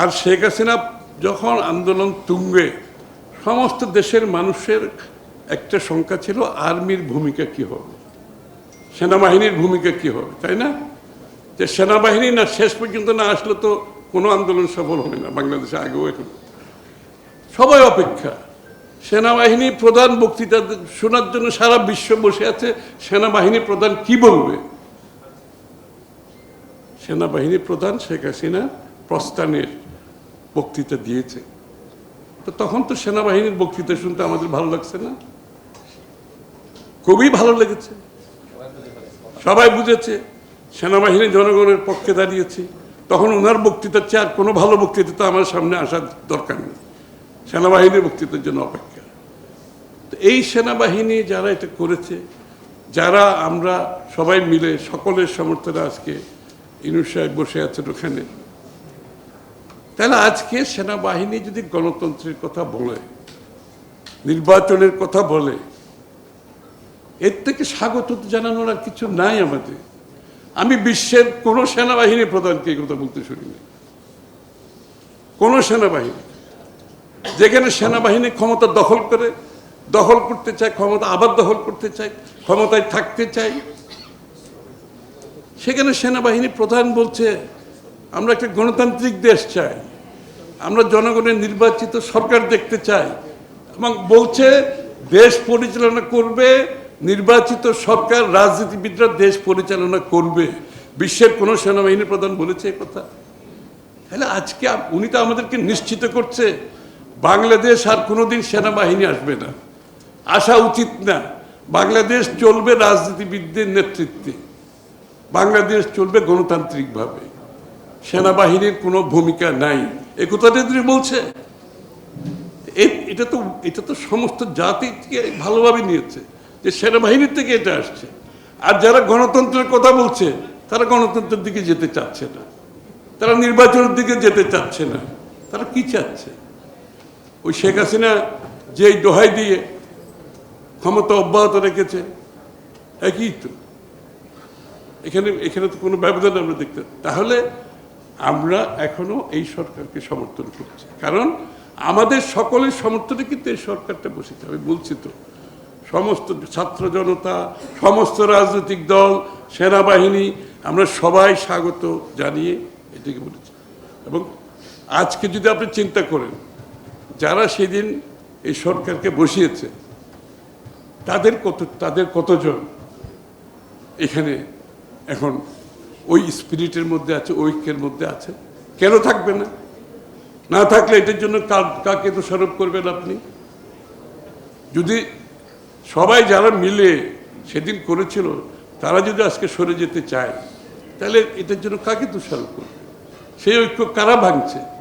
আর শেখ হাসিনা যখন আন্দোলন তুঙ্গে, সমস্ত দেশের মানুষের একটা শঙ্কা ছিল, আর্মির ভূমিকা কি হবে? সেনাবাহিনীর ভূমিকা কি হবে, তাই না? যে সেনাবাহিনী না শেষ পর্যন্ত না আসলে তো কোনো আন্দোলন সফল হবে না, বাংলাদেশে আগেও এখন। সবাই অপেক্ষা। সেনাবাহিনী প্রধান বক্তৃতা শোনার জন্য সারা বিশ্ব বসে আছে, সেনাবাহিনী প্রধান কি বলবে? সেনাবাহিনী প্রধান শেখ হাসিনা প্রস্থানের বক্তৃতা দিয়েছে। তো তখন তো সেনাবাহিনীর বক্তৃতা শুনতে আমাদের ভালো লাগছে না? খুবই ভালো লেগেছে। সবাই বুঝেছে, সেনাবাহিনী জনগণের পক্ষে দাঁড়িয়েছে। তখন ওনার বক্তৃতার চেয়ে আর কোনো ভালো বক্তৃতা তো আমার সামনে আসার দরকার নেই। সেনাবাহিনীর বক্তৃতার জন্য অপেক্ষা। তো এই সেনাবাহিনী যারা এটা করেছে, যারা আমরা সবাই মিলে, সকলের সমর্থনে আজকে ইনুস সাহেব বসে আছেন ওখানে তাহলে আজকে সেনাবাহিনী যদি গণতন্ত্রের কথা বলে, নির্বাচনের কথা বলে, এর থেকে স্বাগত জানানোর আর কিছু নাই আমাদের। আমি বিশ্বের কোনো সেনাবাহিনী প্রধানকে এই কথা বলতে শুনিনি। কোনো সেনাবাহিনী। যেখানে সেনাবাহিনী ক্ষমতা দখল করে, দখল করতে চায়, ক্ষমতা আবার দখল করতে চায়, ক্ষমতায় থাকতে চায়, সেখানে সেনাবাহিনী প্রধান বলছে আমরা একটা গণতান্ত্রিক দেশ চাই। আমরা জনগণের নির্বাচিত সরকার দেখতে চাই এবং বলছে, দেশ পরিচালনা করবে, নির্বাচিত সরকার, রাজনীতিবিদরা দেশ পরিচালনা করবে। বিশ্বের কোনো সেনাবাহিনী প্রধান বলেছে কথা। তাহলে আজকে উনি তো আমাদেরকে নিশ্চিত করছে, বাংলাদেশ আর কোনোদিন সেনাবাহিনী আসবে না। আসা উচিত না। বাংলাদেশ চলবে রাজনীতিবিদদের নেতৃত্বে। বাংলাদেশ চলবে গণতান্ত্রিকভাবে। সেনাবাহিনীর কোনো ভূমিকা নাই। এ কথাটা বলছে। এটা তো এটা তো সমস্ত জাতিকে ভালোভাবে নিয়েছে যে সেনাবাহিনীর থেকে এটা আসছে। আর যারা গণতন্ত্রের কথা বলছে, তারা গণতন্ত্রের দিকে যেতে চাচ্ছে না। তারা নির্বাচনের দিকে যেতে চাচ্ছে না। তারা কি চাচ্ছে? ওই শেখ হাসিনা যেই দোহাই দিয়ে ক্ষমতা অব্যাহত রেখেছে, একই তো। এখানে এখানে তো কোনো ব্যবধান আমরা দেখতে তাহলে আমরা এখনও এই সরকারকে সমর্থন করছি। কারণ আমাদের সকলের সমর্থনে কিন্তু এই সরকারটা বসেছে, আমি বলছি তো। সমস্ত ছাত্র জনতা, সমস্ত রাজনৈতিক দল, সেনাবাহিনী, আমরা সবাই স্বাগত জানিয়ে এটাকে বলেছি। এবং আজকে যদি আপনি চিন্তা করেন, যারা সেদিন এই সরকারকে বসিয়েছে, তাদের কত, তাদের কতজন এখানে এখন ওই স্পিরিটের মধ্যে আছে, ঐক্যের মধ্যে আছে। কেন থাকবে না? না থাকলে এটার জন্য কাকে দোষারোপ করবেন আপনি? যদি সবাই যারা মিলে সেদিন করেছিল, তারা যদি আজকে সরে যেতে চায়, তাহলে এটার জন্য কাকে দোষারোপ করবে? সেই ঐক্য কারা ভাঙছে?